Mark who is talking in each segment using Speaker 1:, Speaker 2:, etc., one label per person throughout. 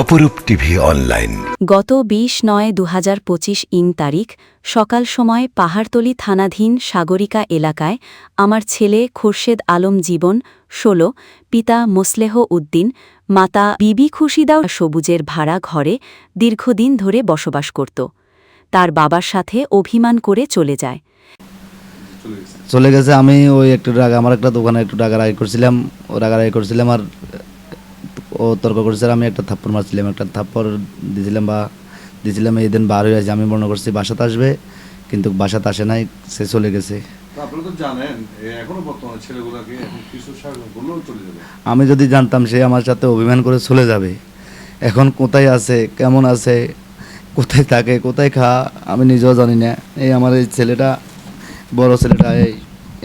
Speaker 1: অপরূপ TV online.
Speaker 2: গত বিশ নয় দু হাজার পঁচিশ ইং তারিখ সকাল সময় পাহাড়তলি থানাধীন সাগরিকা এলাকায় আমার ছেলে খোরশেদ আলম জীবন ষোলো পিতা মোসলেহ উদ্দিন মাতা বিবি খুশিদাও সবুজের ভাড়া ঘরে দীর্ঘদিন ধরে বসবাস করত। তার বাবার সাথে অভিমান করে চলে যায়।
Speaker 3: চলে গেছে। আমি ওই একটু টাকা আমার একটা দোকানে একটু টাকা রায় করছিলাম। ও টাকা রায় করছিলাম আর ও তর্ক করছিল আমি একটা থাপ্পড় মারছিলাম একটা থাপ্পড় দিয়েছিলাম বা দিয়েছিলাম এই দিন বার হয়ে আছে আমি মনে করছি বাসাতে আসবে কিন্তু বাসাতে আসে নাই সে চলে গেছে। আমি যদি জানতাম সে আমার সাথে অভিমান করে চলে যাবে এখন কোথায় আছে কেমন আছে কোথায় থাকে কোথায় খা আমি নিজেও জানি না। এই আমার এই ছেলেটা বড় ছেলেটা এই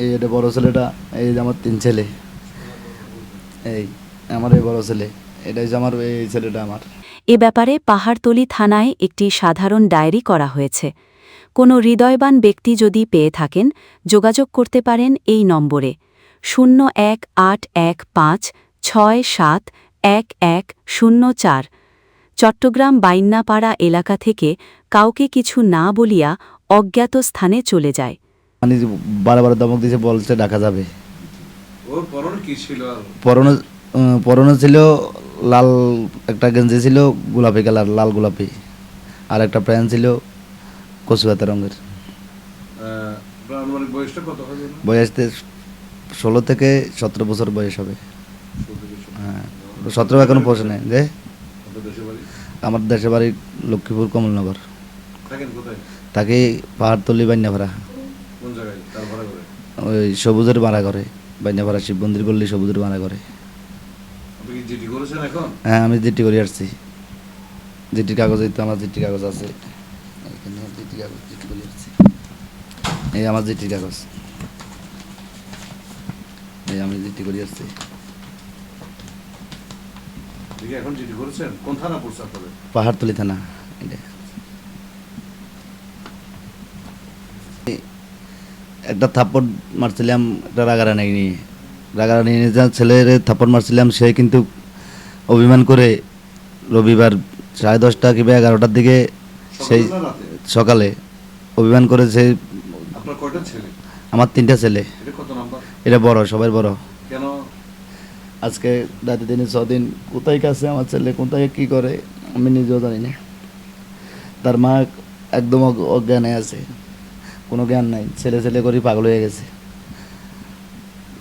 Speaker 3: এই এটা বড় ছেলেটা এই আমার তিন ছেলে। এই আমার এই বড় ছেলে। এটাই যে আমার এই ছেলেটা আমার।
Speaker 2: এ ব্যাপারে পাহাড়তলি থানায় একটি সাধারণ ডায়েরি করা হয়েছে। কোনো হৃদয়বান ব্যক্তি যদি পেয়ে থাকেন যোগাযোগ করতে পারেন এই নম্বরে। শূন্য এক আট এক পাঁচ ছয় সাত এক এক শূন্য চার। চট্টগ্রাম বাইন্নাপাড়া এলাকা থেকে কাউকে কিছু না বলিয়া অজ্ঞাত স্থানে চলে যায়।
Speaker 3: মানে বারে বারে দমক দিয়েছে বলছে ডাকা যাবে।
Speaker 4: ওর পরনে কি ছিল?
Speaker 3: পরনে পরনে ছিল লাল একটা গেঞ্জি ছিল গোলাপি কালার লাল গোলাপি। আর একটা প্যান্ট ছিল কচুয়াতে রঙের। বয়সতে ষোলো থেকে সতেরো বছর বয়স হবে। হ্যাঁ সতেরো এখনও পৌঁছে নেই যে আমার দেশের বাড়ি লক্ষ্মীপুর কমলনগর। তাকে পাহাড়তলি বান্যাভাড়া। ওই সবুজের ভাড়া করে? বান্যাভাড়া শিব মন্দির করলে সবুজের ভাড়া করে
Speaker 4: আপনি কি জিডি করেছেন এখন
Speaker 3: হ্যাঁ আমি জিটি করে আসছি। জিটির কাগজ তো আমার জিটির কাগজ আছে। এখানে কাগজ জিটি করে আসছি। এই আমার জিটির কাগজ। এই আমি জিটি করে আসছি।
Speaker 4: এখন জিডি করেছেন? কোন থানা পড়ছে আপনাদের?
Speaker 3: পাহাড়তলি থানা এটা। একটা থাপ্পড় মারছিলাম একটা রাগারানি নিয়ে। রাগারানি নিয়ে যা ছেলের থাপ্পড় মারছিলাম সে কিন্তু অভিমান করে রবিবার সাড়ে দশটা কিংবা এগারোটার দিকে সেই
Speaker 4: সকালে
Speaker 3: অভিমান করে সে আমার তিনটা ছেলে। এটা বড় সবাই বড়।
Speaker 4: কেন?
Speaker 3: আজকে রাতে দিনে ছদিন কোথায় কাছে আমার ছেলে কোথায় কি করে আমি নিজেও জানি না। তার মা একদম অজ্ঞ- অজ্ঞানে আছে। কোনো জ্ঞান নাই। ছেলে ছেলে করে পাগল হয়ে গেছে।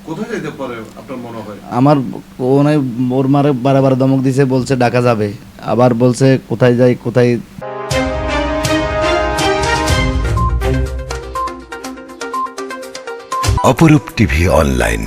Speaker 4: কোথায় যেতে পারে আপনার মনে হয়?
Speaker 3: আমার কোনে ওর মারে বারে বারে দমক দিছে বলছে ডাকা যাবে। আবার বলছে কোথায় যাই কোথায়
Speaker 1: অপরূপ টিভি অনলাইন।